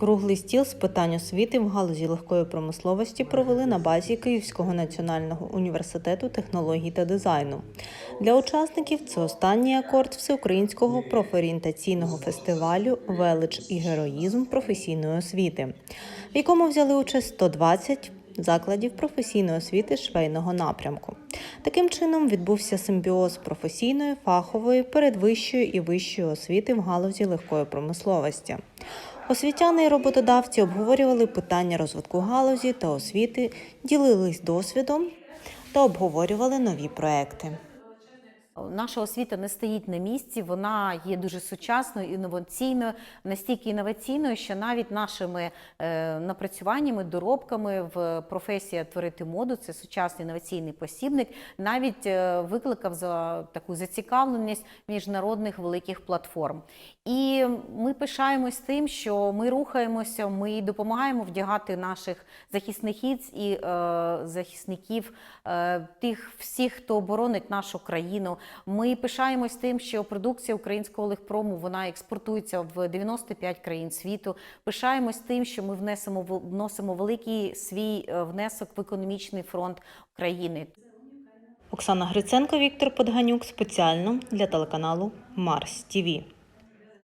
Круглий стіл з питань освіти в галузі легкої промисловості провели на базі Київського національного університету технологій та дизайну. Для учасників це останній акорд всеукраїнського профорієнтаційного фестивалю Велич і героїзм професійної освіти, в якому взяли участь 120 закладів професійної освіти швейного напрямку. Таким чином відбувся симбіоз професійної, фахової, передвищої і вищої освіти в галузі легкої промисловості. Освітяни і роботодавці обговорювали питання розвитку галузі та освіти, ділились досвідом та обговорювали нові проекти. Наша освіта не стоїть на місці, вона є дуже сучасною, інноваційною, настільки інноваційною, що навіть нашими е, напрацюваннями, доробками в професія творити моду, це сучасний інноваційний посібник, навіть е, викликав за таку зацікавленість міжнародних великих платформ. І ми пишаємось тим, що ми рухаємося, ми допомагаємо вдягати наших захисників і е, захисників, тих всіх, хто оборонить нашу країну. Ми пишаємось тим, що продукція українського легпрому вона експортується в 95 країн світу. Пишаємось тим, що ми внесемо вносимо великий свій е, внесок в економічний фронт України. Оксана Гриценко, Віктор Подганюк спеціально для телеканалу Марс ТІВІ.